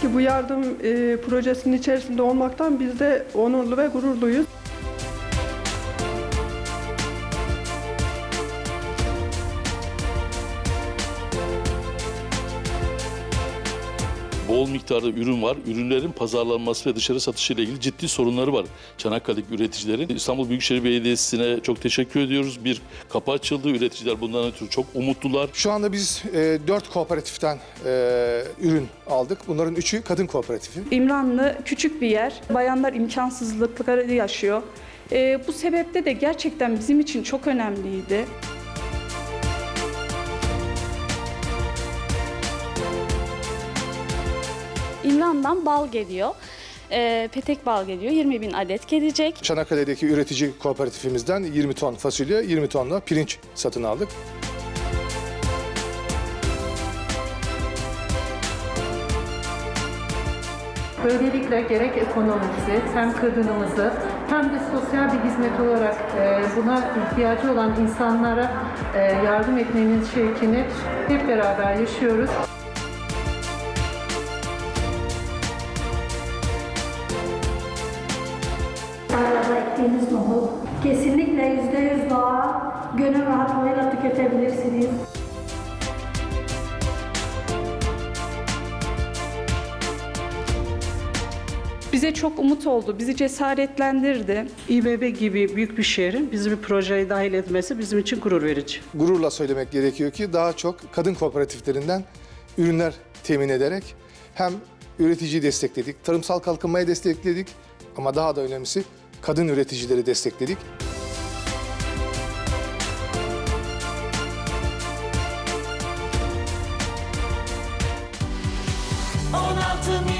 ki bu yardım e, projesinin içerisinde olmaktan biz de onurlu ve gururluyuz. Bol miktarda ürün var. Ürünlerin pazarlanması ve dışarı satışı ile ilgili ciddi sorunları var Çanakkale'deki üreticilerin. İstanbul Büyükşehir Belediyesi'ne çok teşekkür ediyoruz. Bir kapı açıldı. Üreticiler bundan ötürü çok umutlular. Şu anda biz e, 4 kooperatiften e, ürün aldık. Bunların üçü kadın kooperatifi. İmranlı küçük bir yer. Bayanlar imkansızlıkları yaşıyor. Ee, bu sebeple de gerçekten bizim için çok önemliydi. İmran'dan bal geliyor. Ee, petek bal geliyor. 20 bin adet gelecek. Çanakkale'deki üretici kooperatifimizden 20 ton fasulye, 20 tonla pirinç satın aldık. Böylelikle gerek ekonomimizi hem kadınımızı hem de sosyal bir hizmet olarak e, buna ihtiyacı olan insanlara e, yardım etmenin şevkini hep beraber yaşıyoruz. Kesinlikle yüzde yüz doğa, gönül rahatlığıyla tüketebilirsiniz. Bize çok umut oldu, bizi cesaretlendirdi. İBB gibi büyük bir şehrin bizi bir projeye dahil etmesi bizim için gurur verici. Gururla söylemek gerekiyor ki daha çok kadın kooperatiflerinden ürünler temin ederek hem üreticiyi destekledik, tarımsal kalkınmayı destekledik ama daha da önemlisi kadın üreticileri destekledik. 16 milyon